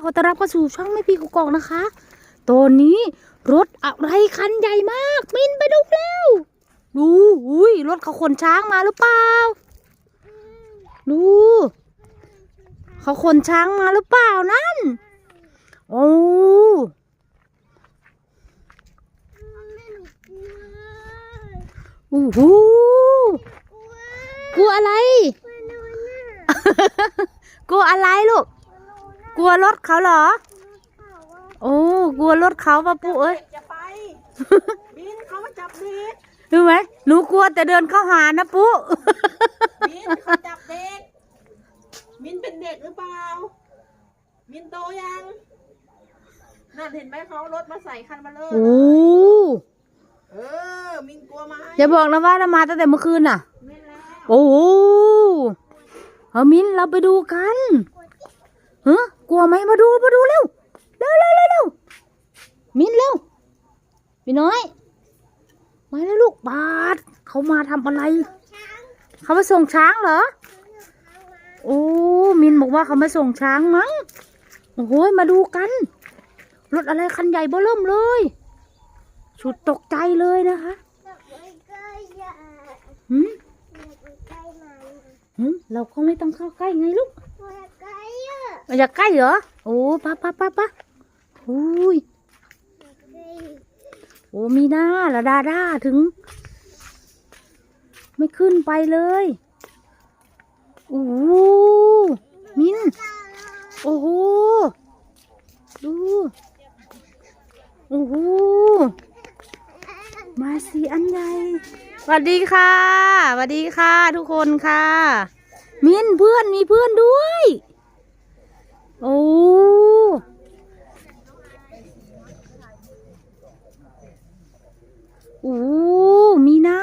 ขอต้อนรับเข้าสู่ช่องแม่พี่กุกกอกนะคะ ตอนนี้รถอะไรคันใหญ่มากมินไปดูเร็ว ดู อุ้ยรถเขาขนช้างมาหรือเปล่า ดู เขาขนช้างมาหรือเปล่านั่น โอ้โอ้โหกลัวอะไร กลัวอะไรลูก กลัวรถเขาเหรอ โอ้กลัวรถเขาปะปุ๊เอ้ยจะไป บินเขามาจับเด็กรู้ไหมหนูกลัวแต่เดินเข้าหานะปุ๊บินเขาจับเด็กมินเป็นเด็กหรือเปล่า มินโตยังนั่นเห็นไหมเขาเอารถมาใส่คันมาเลยโอ้เออ มินกลัวไหมอย่าบอกนะว่าเรามาตั้งแต่เมื่อคืนน่ะไม่แล้วโอ้โหเอามินเราไปดูกันเฮ้ กลัวไหมมาดูมาดูเร็วเร็วเร็วเร็วเร็วมินเร็วพี่น้อยมาแล้วลูกบาสเขามาทำอะไร เขามาส่งช้างเหรอโอ้มินบอกว่าเขามาส่งช้างมั้งโอ้โหมาดูกันรถอะไรคันใหญ่เบ้อเริ่มเลยชุดตกใจเลยนะคะหืมหืมเราก็ไม่ต้องเข้าใกล้ไงลูก อยากใกล้เหรอ โอ้ปะปะปะปะโอ้ยโอ้มีหน้าละดาด้าถึง ไม่ขึ้นไปเลยโอ้มินโอ้โหดูโอ้โหมาสีอันใหญ่สวัสดีค่ะสวัสดีค่ะ ทุกคนค่ะ มินเพื่อนมีเพื่อนด้วย โอ้โอ้มีหน้า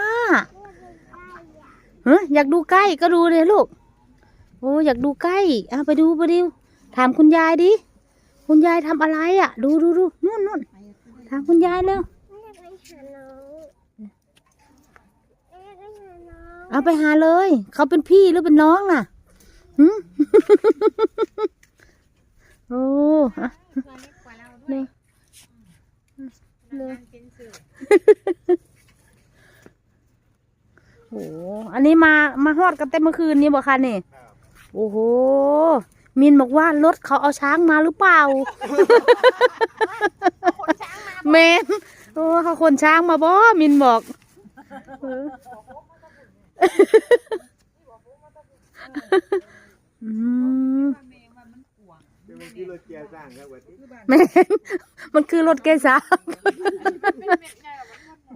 เฮ้ยอยากดูใกล้ก็ดูเลยลูก โอ้อยากดูใกล้อะไปดูไปดูถามคุณยายดิ คุณยายทำอะไรอะ ดูดูดูนู่นนู่นถามคุณยายเร็วเอาไปหาเลย เขาเป็นพี่หรือเป็นน้องน่ะหืม โอ้อะเนี่ยเลยโอ้อันนี้มา มาฮอดกันเต็มเมื่อคืนนี้บ่คะนี่ โอ้โห มินบอกว่ารถเขาเอาช้างมาหรือเปล่าเมนโอ้เขาขนช้างมาบ่มินบอกเอออืม จะเป็นที่รถเกียร์สร้างครับวันนี้แม่นมันคือรถเกษา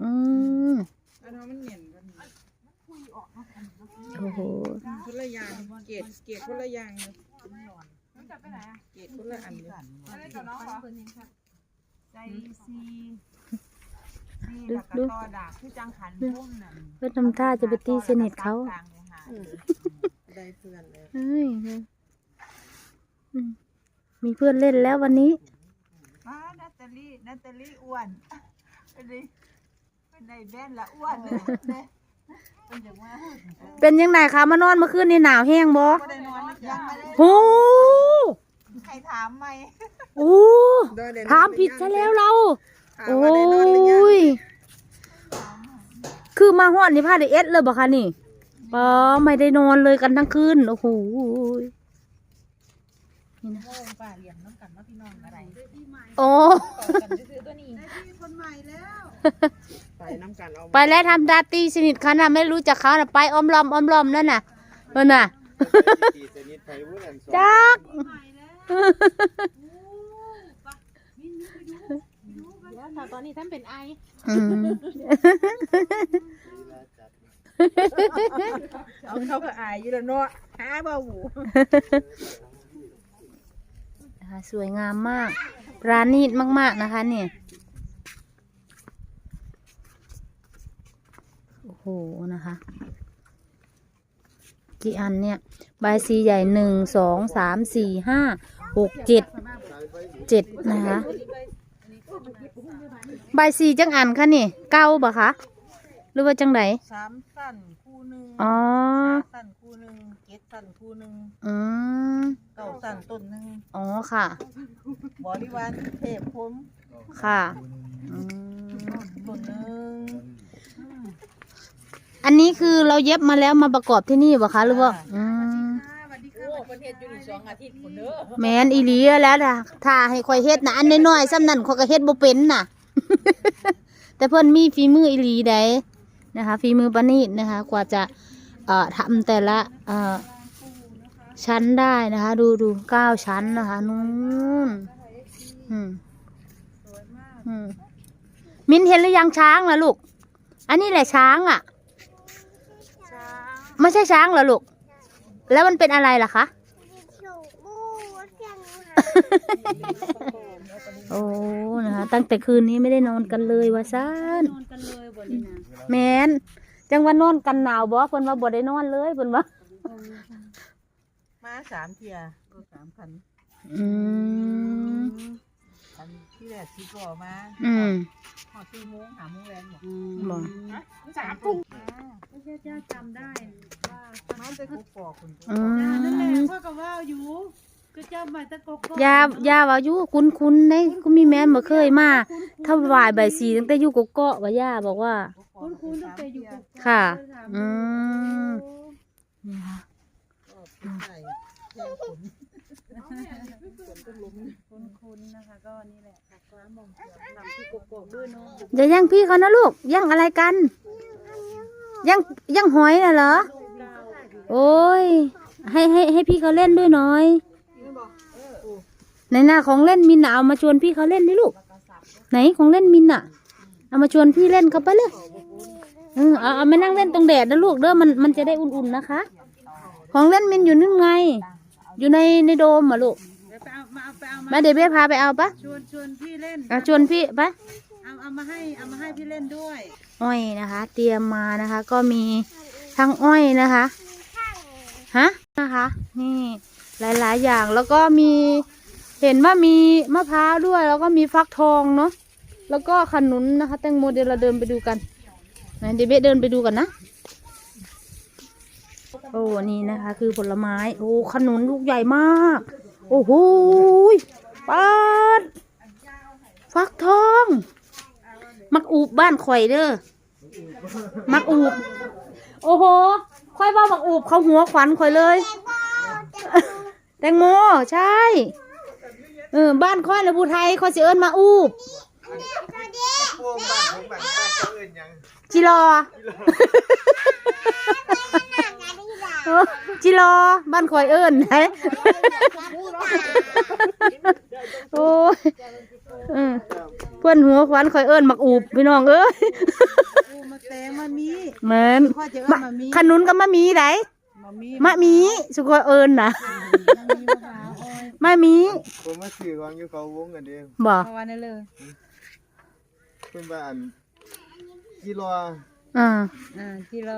อืมอันนั้นมันเหม็นกันโอ้โหคนละอย่างเกรดเกรดคนละอย่างเลยเกรดคนละอันเลยใจซีซีดูแล้วก็ดูต่อดาบคือจังขันพุ่มนั่นเพื่อทำท่าจะไปตีสนิทเขาต่งๆหาได้เพื่อนเลยเฮ้ยอื มมีเพื่อนเล่นแล้ววันนี้ มานาตาลีนาตาลีอ้วนเป็นไงเป็นไงแบนละอ้วนเลยเนี่ยเป็นอย่างว่าเป็นยังไงคะมานอนเมื่อคืนนี่หนาวแห้งบ่ก็ได้นอนยังไม่ได้โอ้ใครถามไหมโอ้ถามผิดซะแล้วเรา โอ้ย คือมาฮอดนี่พาได้เอสเลยบ่คะนี่ปอไม่ได้นอนเลยกันทั้งคืน โอ้โห โมงป่าเลี้ยงน้ำกันว่าพี่น้องอะไรโอ้กันซื้อตัวนี้ไปน้ำกันเอาไปแล้วทำตาตีสนิทเขาน่ะไม่รู้จักเขาน่ะไปอ้อมล้อมอ้อมล้อมนั่นน่ะเออน่ะขี่สนิทไปวุ้นอันสองจักแล้วตอนนี้ท่านเป็นไออืมเอาเขาก็อายอยู่แล้วเนาะหาเบาหู อ่าสวยงามมากปราณีตมาก ๆ นะคะเนี่ยโอ้โหนะคะกี่อันเนี่ยใบายสีใหญ่หนึ่งสองสามสี่ห้าหกเจ็ดเจ็ดนะคะใบายสีจังอันคะนี่เก้าบ่คะหรือว่าจังไหนสามสั้นคู่หนึ่งอ๋อสั้นคู่หนึ่งเจ็ด สั่นคู่หนึ่งอืมเก่าสั่นต้นหนึ่งอ๋อค่ะ บริวารเทพพรหมค่ะอืมต้นหนึ่งอันนี้คือเราเย็บมาแล้วมาประกอบที่นี่บ่คะหรือว่าอืมโอ้ประเทศอยู่ในสองอาทิตย์คนเด้อแมนอีหลีแล้วนะถ้าให้ข่อยเฮ็ดนะอันน้อยๆซ้ำนั่นข่อยก็เฮ็ดบ่เป็นน่ะ แต่เพิ่นมีฝีมืออีหลีใดนะคะฝีมือประณีตนะคะ กว่าจะเอ่อทำแต่ละเอ่อ ชั้นได้นะคะ ดูดูเก้าชั้นนะคะนู่นอืมอืมมินเห็นหรือยังช้างล่ะลูก อันนี้แหละช้างอะไม่ใช่ช้างเหรอลูก แล้วมันเป็นอะไรล่ะคะโอ้นะคะตั้งแต่คืนนี้ไม่ได้นอนกันเลยวะซ่านนอนกันเลยบ่นี่นะแมนจังว่านอนกันหนาวบ่เพิ่นว่าบ่ได้นอนเลยเพิ่นว่า มาสามเทียก็สามพันอืมอันที่แรกที่ก่อมาอืมหอดสี่โมงหาโมงแรงบอกบ่สามทุ่มมันจะกูปอกคุณอืนั่นแหละมพ่อก็ว่าอยู่ก็เจ้ามาตะกกยายาว่าอยู่คุ้นๆเด้กูมีแม่นบ่เคยมาถวายใบายสีตั้งแต่อยู่กกเกาะว่าย่าบอกว่า คุณคุณตั้งแต่อยู่กับค่ะ อืม นี่ค่ะใส่แรงขนคุณคุณนะคะ ก็นี่แหละค่ะความองเขียวทำที่กกอกด้วยเนาะอย่าแย่งพี่เขานะลูกแย่งอะไรกันแย่งแย่งหอยน่ะเหรอ โอ้ย ให้ให้ให้พี่เขาเล่นด้วยหน่อยในหน้าของเล่นมินน่ะเอามาชวนพี่เขาเล่นดิลูก ไหนของเล่นมินน่ะ เอามาชวนพี่เล่นเขาไปเลยเออเอาเอามานั่งเล่นตรงแดดนะลูกเด้อมันมันจะได้อุ่นๆนะคะ ของเล่นมินอยู่นึงไง อยู่ในในโดมอะลูกเดี๋ยวไปเอามาเอาไปเอามามาเดี๋ยวเบ้พาไปเอาปะชวนชวนพี่เล่นเอาชวนพี่ปะ เอาเอามาให้เอามาให้พี่เล่นด้วยอ้อยนะคะ เตรียมมานะคะ ก็มีทั้งอ้อยนะคะฮะนะคะ นี่หลายๆอย่างแล้วก็มีเห็นว่ามีมะพร้าวด้วย แล้วก็มีฟักทองเนาะแล้วก็ขนุนนะคะ แตงโมเดี๋ยวเราเดินไปดูกันนะเดี๋ยวเบะเดินไปดูกันนะ โอ้นี่นะคะ คือผลไม้ โอ้ขนุนลูกใหญ่มาก โอ้โหยปัดฟักทอง มักอูบบ้านข่อยเด้อมักอูบ โอ้โหค่อยว่ามักอูบเขาหัวขวัญข่อยเลย แตงโมใช่ เออบ้านค่อยนะผู้ไทยเขาสิเอิ้นมาอูบพวงบ้านของบ้านบ้านเขาเอิ้นหยังจิรอ เออจิรอบ้านข่อยเอิ้นไหนโอ้ยเออเพื่อนหัวขวัญข่อยเอิ้นมักอูบพี่น้องเอ้ยอูมาแตงมามีเหมือนพ่อจะมะเอามามีขนุนกับมะหมีไหนมามีมะหมีสุกเอิญนะมามีมะพร้าวอ้อยมะหมีผมมาซื้อของอยู่เขาวงกันเด้บ่เอาไว้นั่นเลยเพิ่นว่าอันกิโล อ่าอ่ากิโล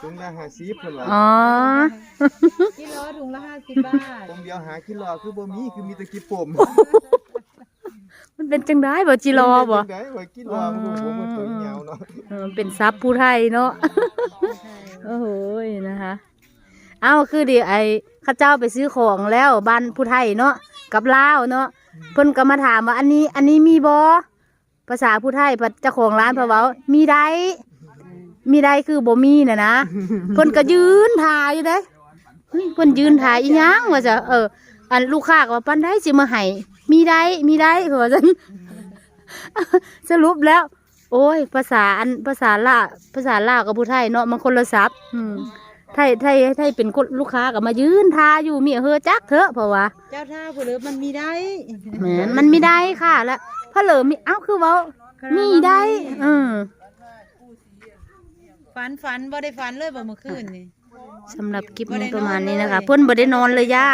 ถุงละ50เพิ่นว่าอ๋อ กิโลถุงละห้าสิบบาทผมเดียวหากิโลคือบ่มีคือมีแต่กิโปมมันเป็นจังได้บ่จิรอบ่ได้ว่ากิโลมันบ่ผมมันตัวยาวเนาะเออเป็นซับผู้ไทยเนาะโอ้โหนะคะเอ้าคือดิไอ้ข้าเจ้าไปซื้อของแล้วบ้านผู้ไทยเนาะกับลาวเนาะเพิ่นก็มาถามว่าอันนี้อันนี้มีบ่ภาษาผู้ไทยเจ้าของร้านเพนเว้ามีได้ มีได้คือบ่มีน่ะนะ เพิ่นก็ยืนถ่ายอยู่เด้เฮ้ยเพิ่นยืนถ่ายอีหยังว่าจะเออ อันลูกค้าก็ว่าปันได้สิมาให้มีได้มีได้เพิ่นว่าซั่นสรุปแล้ว โอ้ย ภาษาอันภาษาลาวภาษาลาวกับผู้ไทยเนาะมันคนละศัพท์อืมไทยไทยไทยเป็นคนลูกค้าก็มายืนทาอยู่มีเฮอจักเถอะเพราะว่า เจ้าท่าผู้เหลือมันมีได้แหมนมันไม่ได้ค่ะแล้วพระเหลิมมีเอ้าคือเว้ามีได้เออ ฝันฝันบ่ได้ฝันเลยบ่เมื่อคืนนี่ สำหรับคลิปนี้ประมาณนี้นะคะ เพิ่นบ่ได้นอนเลยย่า